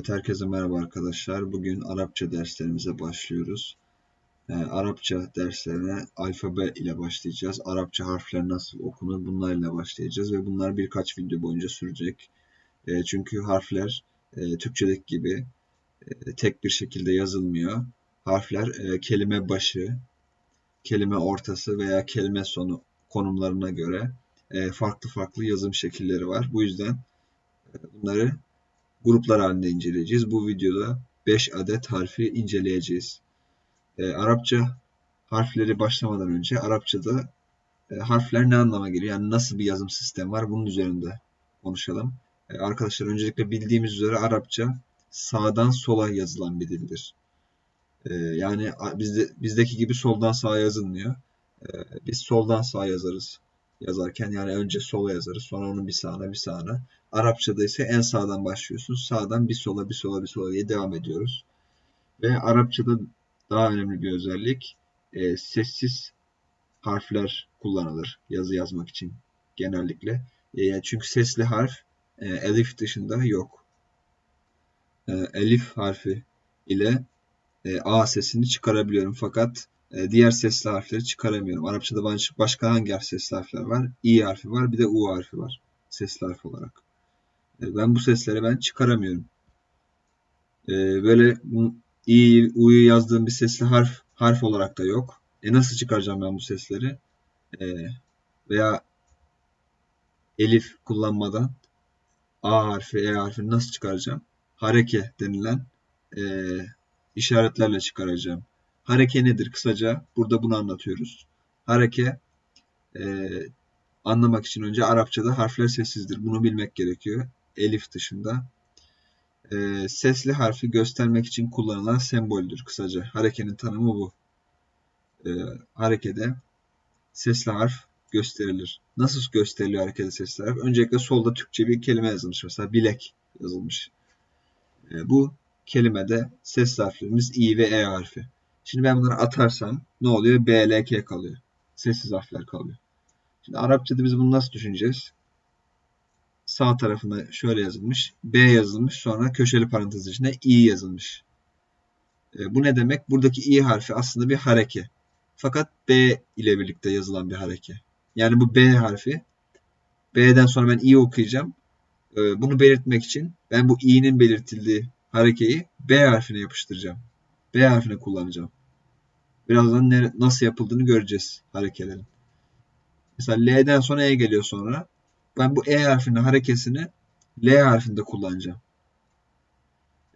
Evet, herkese merhaba arkadaşlar. Bugün Arapça derslerimize başlıyoruz. Ee, Arapça derslerine alfabe ile başlayacağız. Arapça harfler nasıl okunur bunlarla başlayacağız ve bunlar birkaç video boyunca sürecek. Ee, çünkü harfler e, Türkçedeki gibi e, tek bir şekilde yazılmıyor. Harfler e, kelime başı, kelime ortası veya kelime sonu konumlarına göre e, farklı farklı yazım şekilleri var. Bu yüzden e, bunları gruplar halinde inceleyeceğiz. Bu videoda 5 adet harfi inceleyeceğiz. E, Arapça harfleri başlamadan önce Arapçada e, harfler ne anlama geliyor? Yani nasıl bir yazım sistemi var? Bunun üzerinde konuşalım. E, arkadaşlar öncelikle bildiğimiz üzere Arapça sağdan sola yazılan bir dildir. E, yani bizde, bizdeki gibi soldan sağa yazılmıyor. E, biz soldan sağa yazarız yazarken yani önce sola yazarız sonra onun bir sağına bir sağına. Arapçada ise en sağdan başlıyorsun. Sağdan bir sola bir sola bir sola diye devam ediyoruz. Ve Arapçada daha önemli bir özellik e, sessiz harfler kullanılır yazı yazmak için genellikle. E, çünkü sesli harf e, elif dışında yok. E, elif harfi ile e, A sesini çıkarabiliyorum fakat e, diğer sesli harfleri çıkaramıyorum. Arapçada başka hangi harf sesli harfler var? İ harfi var bir de U harfi var sesli harf olarak. E, ben bu sesleri ben çıkaramıyorum. E, böyle İ, U'yu yazdığım bir sesli harf harf olarak da yok. E nasıl çıkaracağım ben bu sesleri? veya elif kullanmadan A harfi, E harfini nasıl çıkaracağım? Hareke denilen işaretlerle çıkaracağım. Hareke nedir kısaca? Burada bunu anlatıyoruz. Hareke e, anlamak için önce Arapçada harfler sessizdir. Bunu bilmek gerekiyor. Elif dışında. E, sesli harfi göstermek için kullanılan semboldür kısaca. Harekenin tanımı bu. E, harekede sesli harf gösterilir. Nasıl gösteriliyor harekede sesli harf? Öncelikle solda Türkçe bir kelime yazılmış. Mesela bilek yazılmış. E, bu kelimede ses harflerimiz i ve e harfi. Şimdi ben bunları atarsam ne oluyor? B, L, K kalıyor. Sessiz harfler kalıyor. Şimdi Arapçada biz bunu nasıl düşüneceğiz? Sağ tarafında şöyle yazılmış. B yazılmış. Sonra köşeli parantez içinde I yazılmış. E, bu ne demek? Buradaki I harfi aslında bir hareke. Fakat B ile birlikte yazılan bir hareke. Yani bu B harfi B'den sonra ben I okuyacağım. E, bunu belirtmek için ben bu i'nin belirtildiği harekeyi B harfine yapıştıracağım. B harfini kullanacağım. Birazdan ne, nasıl yapıldığını göreceğiz harekelerin. Mesela L'den sonra E geliyor sonra. Ben bu E harfinin harekesini L harfinde kullanacağım.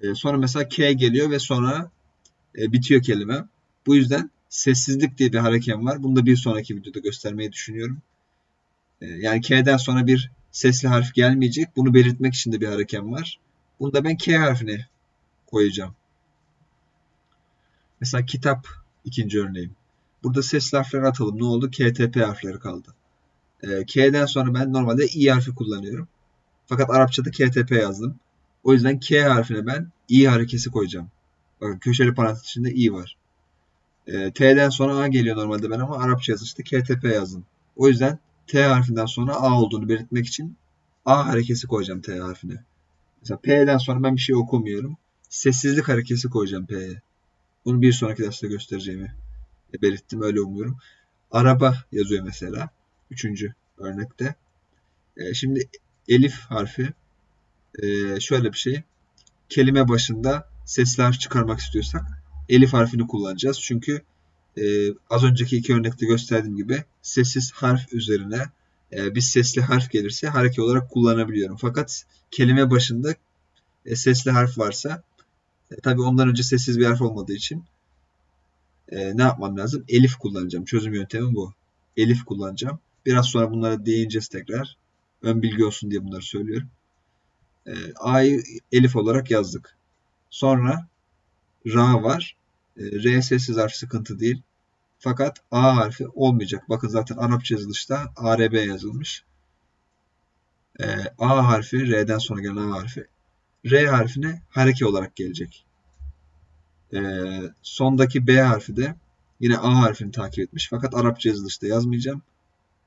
E, sonra mesela K geliyor ve sonra e, bitiyor kelime. Bu yüzden sessizlik diye bir harekem var. Bunu da bir sonraki videoda göstermeyi düşünüyorum. E, yani K'den sonra bir sesli harf gelmeyecek. Bunu belirtmek için de bir harekem var. Bunu da ben K harfine koyacağım. Mesela kitap ikinci örneğim. Burada sesli harfleri atalım. Ne oldu? KTP harfleri kaldı. E, K'den sonra ben normalde İ harfi kullanıyorum. Fakat Arapçada KTP yazdım. O yüzden K harfine ben İ harekesi koyacağım. Bakın köşeli parantez içinde İ var. E, T'den sonra A geliyor normalde ben ama Arapça yazışta KTP yazdım. O yüzden T harfinden sonra A olduğunu belirtmek için A harekesi koyacağım T harfine. Mesela P'den sonra ben bir şey okumuyorum. Sessizlik harekesi koyacağım P'ye. Bunu bir sonraki derste göstereceğimi belirttim. Öyle umuyorum. Araba yazıyor mesela. Üçüncü örnekte. E, şimdi elif harfi e, şöyle bir şey. Kelime başında sesli harf çıkarmak istiyorsak elif harfini kullanacağız. Çünkü e, az önceki iki örnekte gösterdiğim gibi sessiz harf üzerine e, bir sesli harf gelirse hareke olarak kullanabiliyorum. Fakat kelime başında e, sesli harf varsa e, tabii ondan önce sessiz bir harf olmadığı için e, ne yapmam lazım? Elif kullanacağım. Çözüm yöntemi bu. Elif kullanacağım. Biraz sonra bunlara değineceğiz tekrar. Ön bilgi olsun diye bunları söylüyorum. E, A'yı Elif olarak yazdık. Sonra Ra var. E, R sessiz harf sıkıntı değil. Fakat A harfi olmayacak. Bakın zaten Arapça yazılışta ARB yazılmış. E, A harfi, R'den sonra gelen A harfi. R harfine hareke olarak gelecek. E, sondaki B harfi de yine A harfini takip etmiş. Fakat Arapça yazılışta yazmayacağım.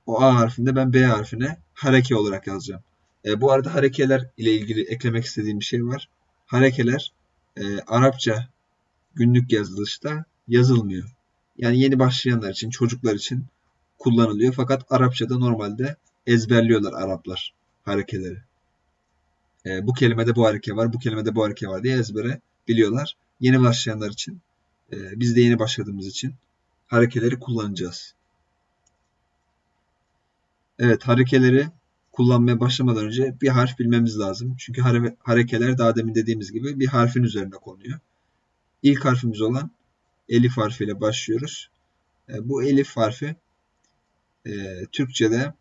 O A harfinde ben B harfine hareke olarak yazacağım. E, bu arada harekeler ile ilgili eklemek istediğim bir şey var. harekeler e, Arapça günlük yazılışta yazılmıyor. Yani yeni başlayanlar için, çocuklar için kullanılıyor. Fakat Arapçada normalde ezberliyorlar Araplar harekeleri. E, bu kelimede bu hareke var, bu kelimede bu hareke var diye ezbere biliyorlar. Yeni başlayanlar için, e, biz de yeni başladığımız için harekeleri kullanacağız. Evet, harekeleri kullanmaya başlamadan önce bir harf bilmemiz lazım. Çünkü harekeler daha demin dediğimiz gibi bir harfin üzerine konuyor. İlk harfimiz olan elif harfiyle başlıyoruz. E, bu elif harfi e, Türkçe'de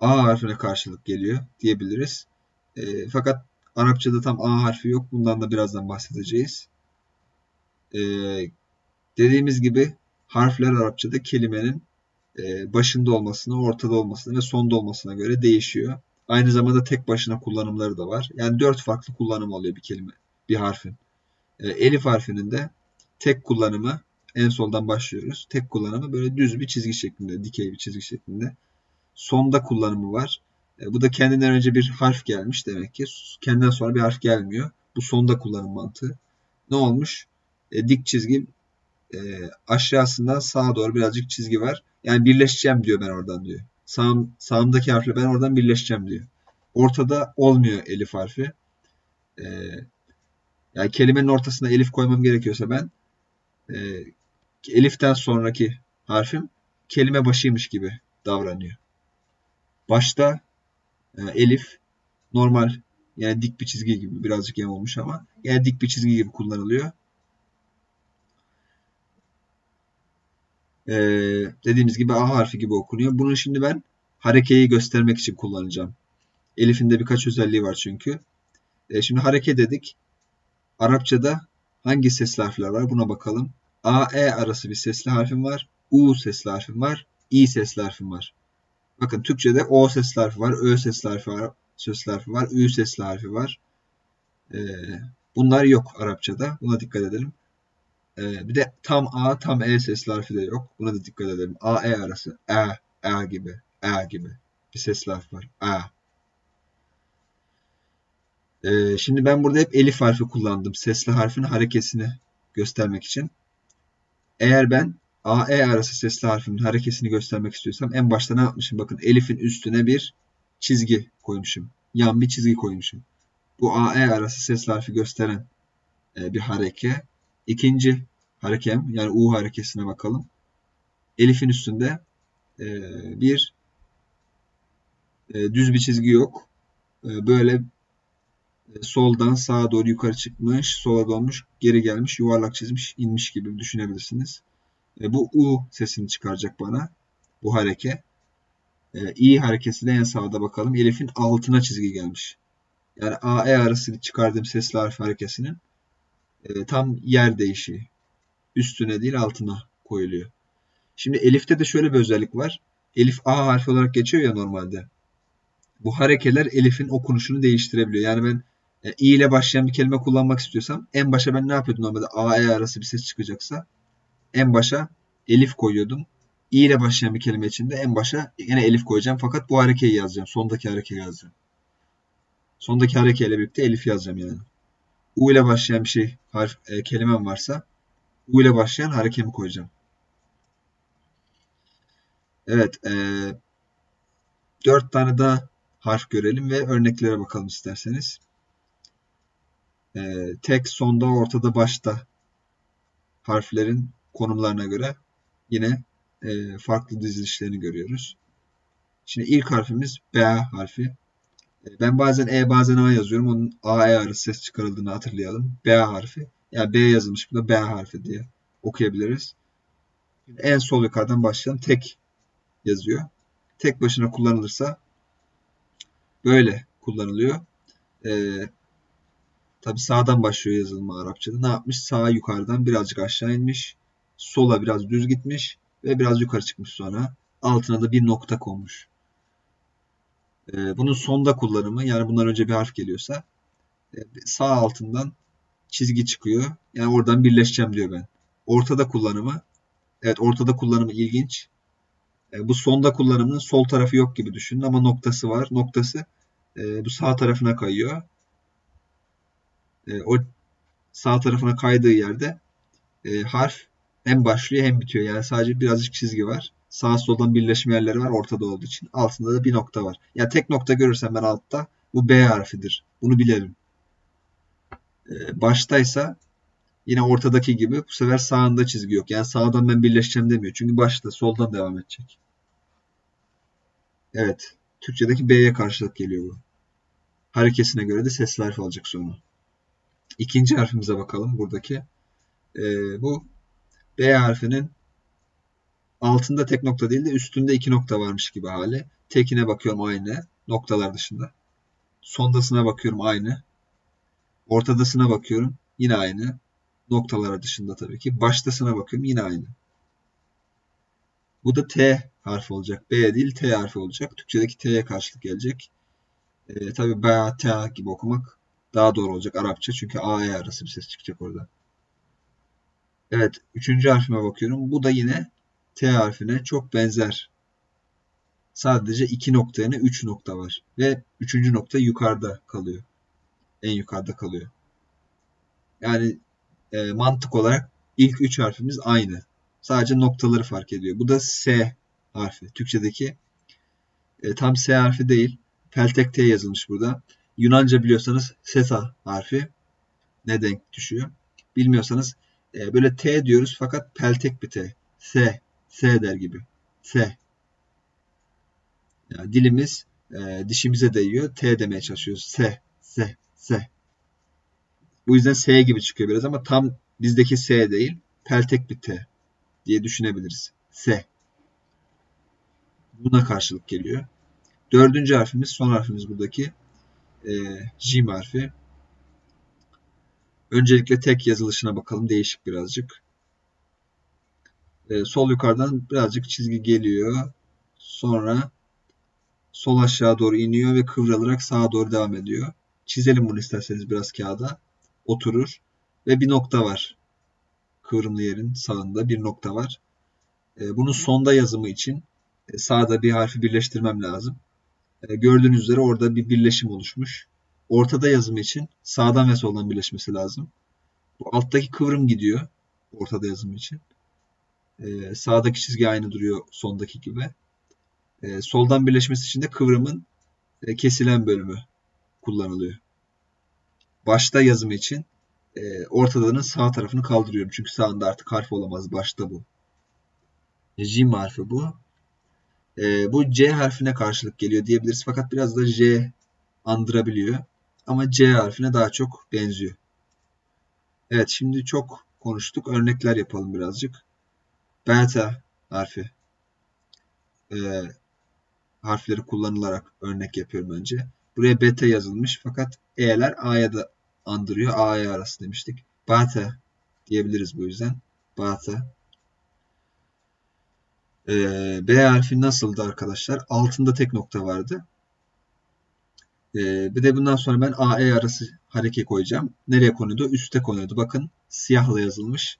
A harfine karşılık geliyor diyebiliriz. E, fakat Arapçada tam A harfi yok. Bundan da birazdan bahsedeceğiz. E, dediğimiz gibi harfler Arapçada kelimenin e, başında olmasına, ortada olmasına ve sonda olmasına göre değişiyor. Aynı zamanda tek başına kullanımları da var. Yani dört farklı kullanım oluyor bir kelime, bir harfin. E, elif harfinin de tek kullanımı en soldan başlıyoruz. Tek kullanımı böyle düz bir çizgi şeklinde, dikey bir çizgi şeklinde. Sonda kullanımı var. E, bu da kendinden önce bir harf gelmiş demek ki. Kendinden sonra bir harf gelmiyor. Bu sonda kullanım mantığı. Ne olmuş? E, dik çizgi e, aşağısından sağa doğru birazcık çizgi var. Yani birleşeceğim diyor ben oradan diyor. Sağım, sağımdaki harfle ben oradan birleşeceğim diyor. Ortada olmuyor elif harfi. E, yani kelimenin ortasına elif koymam gerekiyorsa ben e, eliften sonraki harfim kelime başıymış gibi davranıyor. Başta elif normal yani dik bir çizgi gibi birazcık yem olmuş ama yani dik bir çizgi gibi kullanılıyor. Ee, dediğimiz gibi A harfi gibi okunuyor. Bunu şimdi ben harekeyi göstermek için kullanacağım. Elif'in de birkaç özelliği var çünkü. Ee, şimdi hareke dedik. Arapçada hangi sesli harfler var buna bakalım. A, E arası bir sesli harfim var. U sesli harfim var. İ sesli harfim var. Bakın Türkçe'de O sesli harfi var. Ö sesli harfi var. Sesli harfi var. Ü sesli harfi var. Ee, bunlar yok Arapçada. Buna dikkat edelim. Ee, bir de tam A, tam E sesli harfi de yok. Buna da dikkat edelim. A, E arası. E, E gibi. E gibi. Bir sesli harf var. E. Ee, şimdi ben burada hep elif harfi kullandım. Sesli harfin harekesini göstermek için. Eğer ben A, E arası sesli harfin harekesini göstermek istiyorsam en başta ne yapmışım? Bakın elifin üstüne bir çizgi koymuşum. Yan bir çizgi koymuşum. Bu A, E arası sesli harfi gösteren e, bir hareke. İkinci harekem yani U harekesine bakalım. Elif'in üstünde e, bir e, düz bir çizgi yok. Böyle soldan sağa doğru yukarı çıkmış, sola dolmuş, geri gelmiş, yuvarlak çizmiş, inmiş gibi düşünebilirsiniz. E, bu U sesini çıkaracak bana. Bu hareke. E, İ harekesi de en sağda bakalım. Elif'in altına çizgi gelmiş. Yani A, E arası çıkardığım sesli harf harekesinin e, tam yer değişiği. Üstüne değil altına koyuluyor. Şimdi Elif'te de şöyle bir özellik var. Elif A harfi olarak geçiyor ya normalde. Bu harekeler Elif'in okunuşunu değiştirebiliyor. Yani ben e, i ile başlayan bir kelime kullanmak istiyorsam en başa ben ne yapıyordum normalde? A, E arası bir ses çıkacaksa en başa elif koyuyordum. İ ile başlayan bir kelime için de en başa yine elif koyacağım. Fakat bu harekeyi yazacağım. Sondaki harekeyi yazacağım. Sondaki harekeyle birlikte elif yazacağım yani. U ile başlayan bir şey harf, e, kelimem varsa U ile başlayan harekemi koyacağım. Evet. E, dört tane daha harf görelim ve örneklere bakalım isterseniz. E, tek, sonda, ortada, başta harflerin konumlarına göre yine e, farklı dizilişlerini görüyoruz. Şimdi ilk harfimiz B harfi. E, ben bazen E bazen A yazıyorum. Onun A, E arası ses çıkarıldığını hatırlayalım. B harfi. Yani B yazılmış bu da B harfi diye okuyabiliriz. En sol yukarıdan başlayan tek yazıyor. Tek başına kullanılırsa böyle kullanılıyor. Ee, Tabi sağdan başlıyor yazılma Arapçada. Ne yapmış? Sağa yukarıdan birazcık aşağı inmiş. Sola biraz düz gitmiş. Ve biraz yukarı çıkmış sonra. Altına da bir nokta konmuş. Ee, bunun sonda kullanımı yani bundan önce bir harf geliyorsa e, sağ altından çizgi çıkıyor. Yani oradan birleşeceğim diyor ben. Ortada kullanımı evet ortada kullanımı ilginç. E, bu sonda kullanımının sol tarafı yok gibi düşünün ama noktası var. Noktası e, bu sağ tarafına kayıyor. o sağ tarafına kaydığı yerde harf hem başlıyor hem bitiyor. Yani sadece birazcık çizgi var. Sağ soldan birleşme yerleri var ortada olduğu için. Altında da bir nokta var. Yani tek nokta görürsem ben altta bu B harfidir. Bunu bilelim. E, baştaysa yine ortadaki gibi bu sefer sağında çizgi yok. Yani sağdan ben birleşeceğim demiyor. Çünkü başta soldan devam edecek. Evet. Türkçedeki B'ye karşılık geliyor bu. Harekesine göre de sesli harf alacak sonra. İkinci harfimize bakalım buradaki. Ee, bu B harfinin altında tek nokta değil de üstünde iki nokta varmış gibi hali. Tekine bakıyorum aynı. Noktalar dışında. Sondasına bakıyorum aynı. Ortadasına bakıyorum. Yine aynı. Noktalar dışında tabii ki. Baştasına bakıyorum. Yine aynı. Bu da T harfi olacak. B değil T harfi olacak. Türkçedeki T'ye karşılık gelecek. E, tabii B, T gibi okumak daha doğru olacak Arapça. Çünkü A, E arası bir ses çıkacak orada. Evet. Üçüncü harfime bakıyorum. Bu da yine T harfine çok benzer. Sadece iki nokta yerine üç nokta var. Ve üçüncü nokta yukarıda kalıyor. En yukarıda kalıyor. Yani e, mantık olarak ilk üç harfimiz aynı. Sadece noktaları fark ediyor. Bu da S harfi. Türkçedeki e, tam S harfi değil. Peltek T yazılmış burada. Yunanca biliyorsanız sesa harfi ne denk düşüyor. Bilmiyorsanız e, böyle T diyoruz fakat peltek bir T. S, S der gibi. S. Yani dilimiz e, dişimize değiyor. T demeye çalışıyoruz. S, S, S. Bu yüzden S gibi çıkıyor biraz ama tam bizdeki S değil. Peltek bir T diye düşünebiliriz. S. Buna karşılık geliyor. Dördüncü harfimiz, son harfimiz buradaki e, J harfi. Öncelikle tek yazılışına bakalım. Değişik birazcık. E, sol yukarıdan birazcık çizgi geliyor. Sonra sol aşağı doğru iniyor ve kıvrılarak sağa doğru devam ediyor. Çizelim bunu isterseniz biraz kağıda. Oturur. Ve bir nokta var. Kıvrımlı yerin sağında bir nokta var. E, bunun sonda yazımı için e, sağda bir harfi birleştirmem lazım. E, gördüğünüz üzere orada bir birleşim oluşmuş. Ortada yazımı için sağdan ve soldan birleşmesi lazım. Bu alttaki kıvrım gidiyor ortada yazımı için. Ee, sağdaki çizgi aynı duruyor sondaki gibi. Ee, soldan birleşmesi için de kıvrımın e, kesilen bölümü kullanılıyor. Başta yazımı için e, ortadanın sağ tarafını kaldırıyorum. Çünkü sağında artık harf olamaz. Başta bu. J harfi bu. E, bu C harfine karşılık geliyor diyebiliriz. Fakat biraz da J andırabiliyor. Ama C harfine daha çok benziyor. Evet şimdi çok konuştuk. Örnekler yapalım birazcık. Beta harfi. E, harfleri kullanılarak örnek yapıyorum önce. Buraya beta yazılmış fakat E'ler A'ya da andırıyor. A'ya arası demiştik. Bata diyebiliriz bu yüzden. Bata. Ee, B harfi nasıldı arkadaşlar? Altında tek nokta vardı. Ee, bir de bundan sonra ben AE arası hareke koyacağım. Nereye konuyordu? Üste konuyordu. Bakın siyahla yazılmış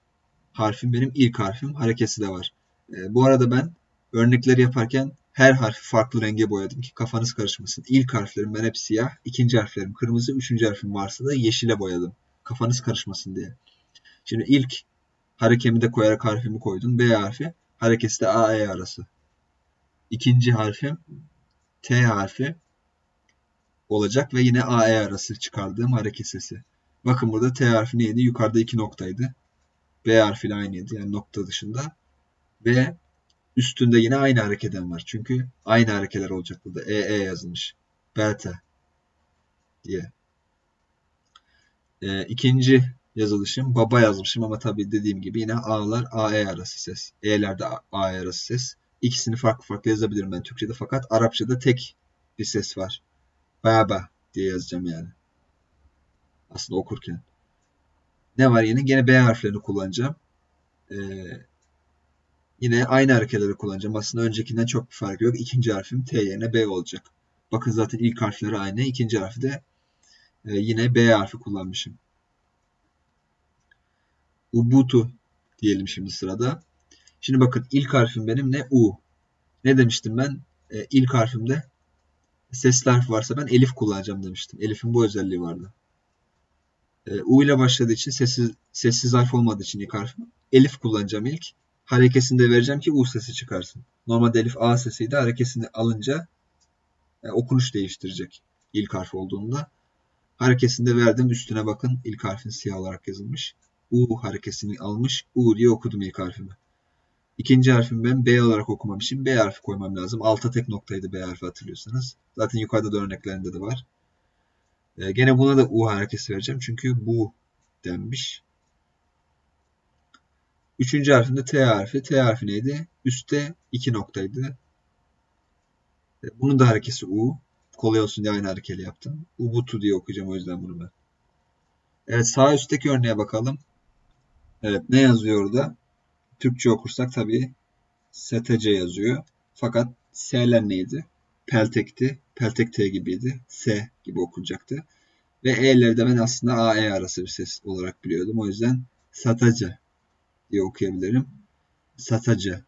harfim benim ilk harfim. Harekesi de var. Ee, bu arada ben örnekleri yaparken her harfi farklı renge boyadım ki kafanız karışmasın. İlk harflerim ben hep siyah, ikinci harflerim kırmızı, üçüncü harfim varsa da yeşile boyadım. Kafanız karışmasın diye. Şimdi ilk harekemi de koyarak harfimi koydum. B harfi. Harekesi de A, E arası. İkinci harfim T harfi olacak ve yine A, E arası çıkardığım hareket sesi. Bakın burada T harfi neydi? Yukarıda iki noktaydı. B harfiyle aynıydı yani nokta dışında. Ve üstünde yine aynı hareket var. Çünkü aynı harekeler olacak burada. E, E yazılmış. Beta diye. E, ikinci yazılışım baba yazmışım ama tabii dediğim gibi yine A'lar AE arası ses. E'ler de AE arası ses. İkisini farklı farklı yazabilirim ben Türkçe'de fakat Arapça'da tek bir ses var. Baba diye yazacağım yani. Aslında okurken. Ne var yine? Gene B harflerini kullanacağım. Ee, yine aynı hareketleri kullanacağım. Aslında öncekinden çok bir fark yok. İkinci harfim T yerine B olacak. Bakın zaten ilk harfleri aynı. İkinci harfi de e, yine B harfi kullanmışım. Ubuntu diyelim şimdi sırada. Şimdi bakın ilk harfim benim ne? U. Ne demiştim ben? E, ilk harfimde sesli harf varsa ben elif kullanacağım demiştim. Elif'in bu özelliği vardı. E, U ile başladığı için sessiz sessiz harf olmadığı için ilk harfim. Elif kullanacağım ilk. Harekesini de vereceğim ki U sesi çıkarsın. Normalde elif A sesiydi. Harekesini alınca e, okunuş değiştirecek ilk harf olduğunda. Harekesini de verdim. Üstüne bakın. ilk harfin siyah olarak yazılmış. U harekesini almış. U diye okudum ilk harfimi. İkinci harfimi ben B olarak okumam için B harfi koymam lazım. Alta tek noktaydı B harfi hatırlıyorsanız. Zaten yukarıda da örneklerinde de var. E, gene buna da U harekesi vereceğim. Çünkü bu denmiş. Üçüncü harfinde T harfi. T harfi neydi? Üste iki noktaydı. E, bunun da harekesi U. Kolay olsun diye aynı hareketi yaptım. Ubuntu diye okuyacağım o yüzden bunu ben. Evet sağ üstteki örneğe bakalım. Evet ne yazıyor orada? Türkçe okursak tabii STC yazıyor. Fakat S'ler neydi? Peltekti. Peltek T gibiydi. S gibi okunacaktı. Ve E'leri de ben aslında AE arası bir ses olarak biliyordum. O yüzden Sataca diye okuyabilirim. Sataca.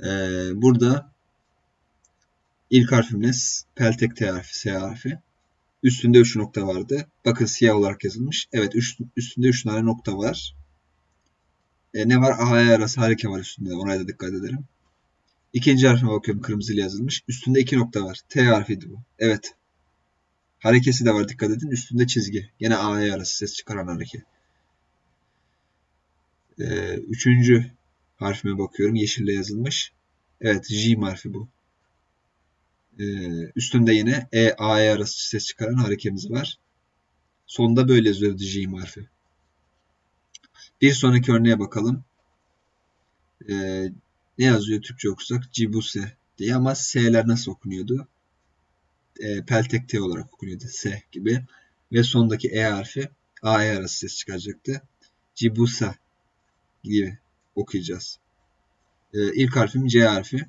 Ee, burada ilk harfimiz Peltek T harfi, S harfi. Üstünde 3 nokta vardı. Bakın siyah olarak yazılmış. Evet üst, üstünde 3 tane nokta var. E, ne var? A, E arası hareke var üstünde. Ona da dikkat edelim. İkinci harfime bakıyorum. Kırmızıyla yazılmış. Üstünde iki nokta var. T harfiydi bu. Evet. Harekesi de var. Dikkat edin. Üstünde çizgi. Yine A, E arası ses çıkaran hareket. E, üçüncü harfime bakıyorum. Yeşille yazılmış. Evet. J harfi bu. E, üstünde yine E, A, E arası ses çıkaran harekemiz var. Sonunda böyle yazıyordu J harfi. Bir sonraki örneğe bakalım. Ee, ne yazıyor Türkçe okursak? Cibuse diye ama S'ler nasıl okunuyordu? E, peltek T olarak okunuyordu. S gibi. Ve sondaki E harfi A E arası ses çıkaracaktı. Cibusa gibi okuyacağız. E, ilk harfim C harfi.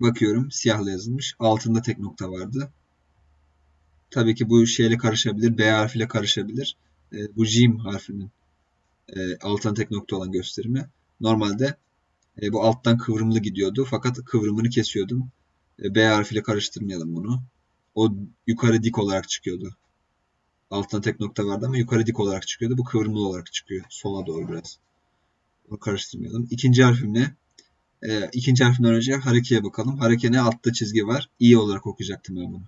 Bakıyorum siyahla yazılmış. Altında tek nokta vardı. Tabii ki bu şeyle karışabilir. B harfiyle karışabilir. E, bu Jim harfinin e, alttan tek nokta olan gösterimi. Normalde e, bu alttan kıvrımlı gidiyordu. Fakat kıvrımını kesiyordum. E, B harfiyle karıştırmayalım bunu. O yukarı dik olarak çıkıyordu. Alttan tek nokta vardı ama yukarı dik olarak çıkıyordu. Bu kıvrımlı olarak çıkıyor. Sola doğru biraz. Onu karıştırmayalım. İkinci harfim ne? E, ikinci harfimden önce harekeye bakalım. Hareke ne? Altta çizgi var. İ olarak okuyacaktım ben bunu.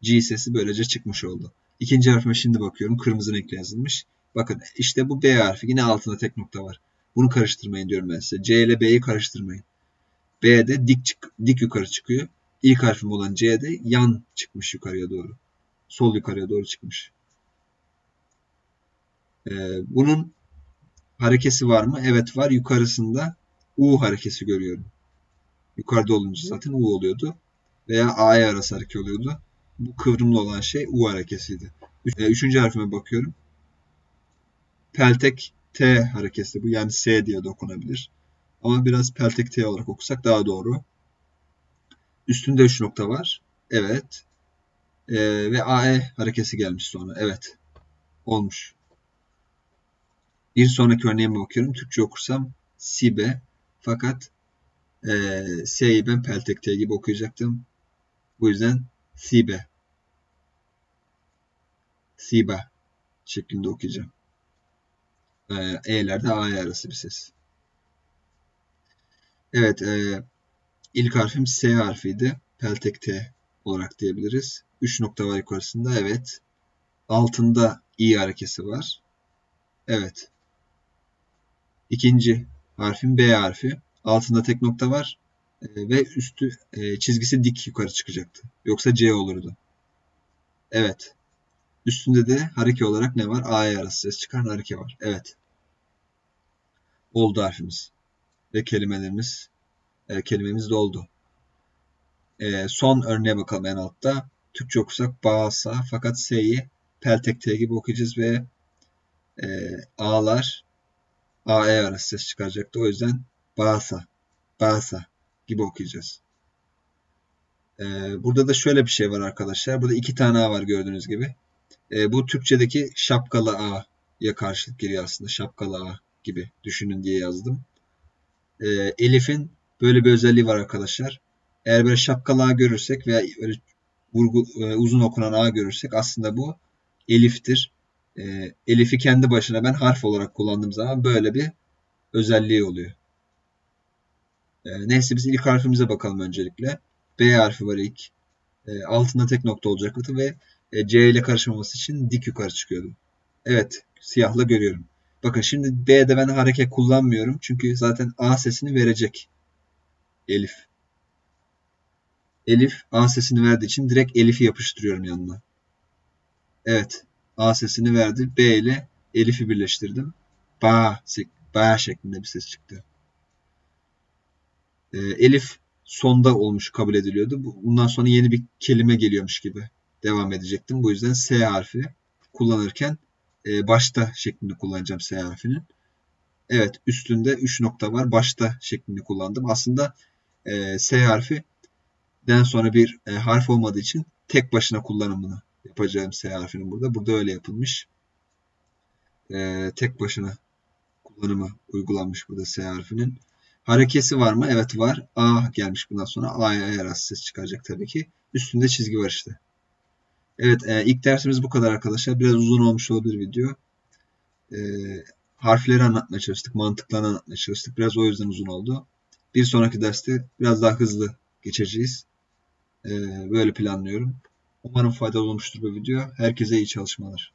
G sesi böylece çıkmış oldu. İkinci harfime şimdi bakıyorum. Kırmızı renkle yazılmış. Bakın işte bu B harfi. Yine altında tek nokta var. Bunu karıştırmayın diyorum ben size. C ile B'yi karıştırmayın. B'de dik çık dik yukarı çıkıyor. İlk harfim olan C'de yan çıkmış yukarıya doğru. Sol yukarıya doğru çıkmış. Ee, bunun harekesi var mı? Evet var. Yukarısında U harekesi görüyorum. Yukarıda olunca zaten U oluyordu. Veya A'ya arası hareket oluyordu. Bu kıvrımlı olan şey U harekesiydi. Üçüncü harfime bakıyorum. Peltek T harekesi bu. Yani S diye de okunabilir. Ama biraz peltek T olarak okusak daha doğru. Üstünde 3 nokta var. Evet. Ee, ve AE harekesi gelmiş sonra. Evet. Olmuş. Bir sonraki örneğime bakıyorum. Türkçe okursam Sibe. Fakat e, S'yi ben peltek T gibi okuyacaktım. Bu yüzden Sibe. Siba şeklinde okuyacağım. E, E'lerde A'ya arası bir ses. Evet. E, ilk harfim S harfiydi. Peltek T olarak diyebiliriz. 3 nokta var yukarısında. Evet. Altında i harekesi var. Evet. İkinci harfim B harfi. Altında tek nokta var. E, ve üstü e, çizgisi dik yukarı çıkacaktı. Yoksa C olurdu. Evet. Üstünde de hareke olarak ne var? A'ya arası ses çıkaran hareke var. Evet oldu harfimiz. Ve kelimelerimiz e, kelimemiz doldu. E, son örneğe bakalım en altta. Türkçe okusak bağsa fakat S'yi peltek T gibi okuyacağız ve e, A'lar AE arası ses çıkaracaktı. O yüzden bağsa, bağsa gibi okuyacağız. E, burada da şöyle bir şey var arkadaşlar. Burada iki tane A var gördüğünüz gibi. E, bu Türkçedeki şapkalı A'ya karşılık geliyor aslında. Şapkalı A gibi düşünün diye yazdım. E, Elif'in böyle bir özelliği var arkadaşlar. Eğer böyle şapkalı A görürsek veya böyle vurgu, e, uzun okunan A görürsek aslında bu Elif'tir. e, Elif'i kendi başına ben harf olarak kullandığım zaman böyle bir özelliği oluyor. E, neyse biz ilk harfimize bakalım öncelikle. B harfi var ilk. E, altında tek nokta olacaktı ve e, C ile karışmaması için dik yukarı çıkıyordu. Evet, siyahla görüyorum. Bakın şimdi B'de ben hareket kullanmıyorum. Çünkü zaten A sesini verecek. Elif. Elif A sesini verdiği için direkt Elif'i yapıştırıyorum yanına. Evet. A sesini verdi. B ile Elif'i birleştirdim. Ba, ba şeklinde bir ses çıktı. Ee, Elif sonda olmuş kabul ediliyordu. Bundan sonra yeni bir kelime geliyormuş gibi devam edecektim. Bu yüzden S harfi kullanırken e, başta şeklinde kullanacağım S harfinin. Evet üstünde 3 nokta var. Başta şeklinde kullandım. Aslında e, S harfi den sonra bir e, harf olmadığı için tek başına kullanımını yapacağım S harfinin burada. Burada öyle yapılmış. E, tek başına kullanımı uygulanmış burada S harfinin. Harekesi var mı? Evet var. A gelmiş bundan sonra. A'ya eğer ses çıkaracak tabii ki. Üstünde çizgi var işte. Evet e, ilk dersimiz bu kadar arkadaşlar. Biraz uzun olmuş olabilir video. E, harfleri anlatmaya çalıştık. Mantıklarını anlatmaya çalıştık. Biraz o yüzden uzun oldu. Bir sonraki derste biraz daha hızlı geçeceğiz. E, böyle planlıyorum. Umarım faydalı olmuştur bu video. Herkese iyi çalışmalar.